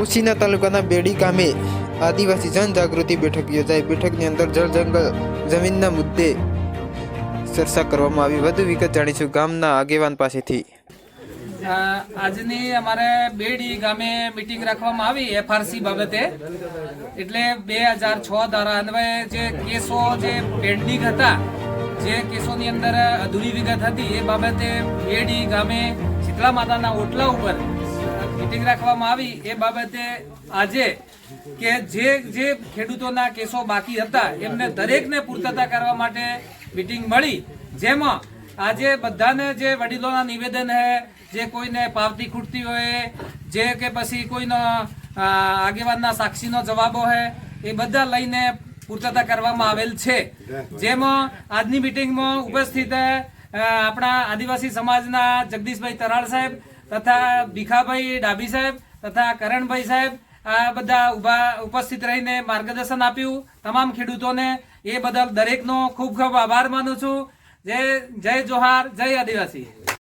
ઉસીના તાલુકાના બેડી ગામે આદિવાસી જનજાગૃતિ બેઠક યોજાઈ. બેઠકની અંદર જળ જંગલ જમીનના મુદ્દે ચર્ચા કરવામાં આવી. વધુ વિગત જાણીશું ગામના આગેવાન પાસેથી. આજની અમારે બેડી ગામે મીટિંગ રાખવામાં આવી એફઆરસી બાબતે. એટલે બે હજાર છ દ્વારા અન્વયે જે કેસો જે પેન્ડિંગ હતા, જે કેસોની અંદર અધૂરી વિગત હતી, એ બાબતે બેડી ગામે શીતલા માતાના ઓટલા ઉપર મીટિંગ રાખવામાં આવી એ બાબતે આજે કે જે જે ખેડૂતોના કેસો બાકી હતા, એમને દરેકને પૂર્તતા કરવા માટે મીટિંગ મળી. જેમાં આજે બધાને જે વડીલોના નિવેદન હે, જે કોઈને પાવતી ખૂટતી હોય, જે કે પછી કોઈનો આગેવાનના સાક્ષીનો જવાબો હે, એ બધા લઈને પૂર્તતા કરવામાં આવેલ છે. જેમાં આજની મિટિંગમાં ઉપસ્થિત આપણા આદિવાસી સમાજના જગદીશભાઈ તરાળ સાહેબ તથા ભીખાભાઈ ડાભી સાહેબ તથા કરણભાઈ સાહેબ આ બધા ઊભા ઉપસ્થિત રહીને માર્ગદર્શન આપ્યું તમામ ખેડૂતોને. એ બદલ દરેકનો ખૂબ ખૂબ આભાર માનું છું. જય જય જોહાર, જય આદિવાસી.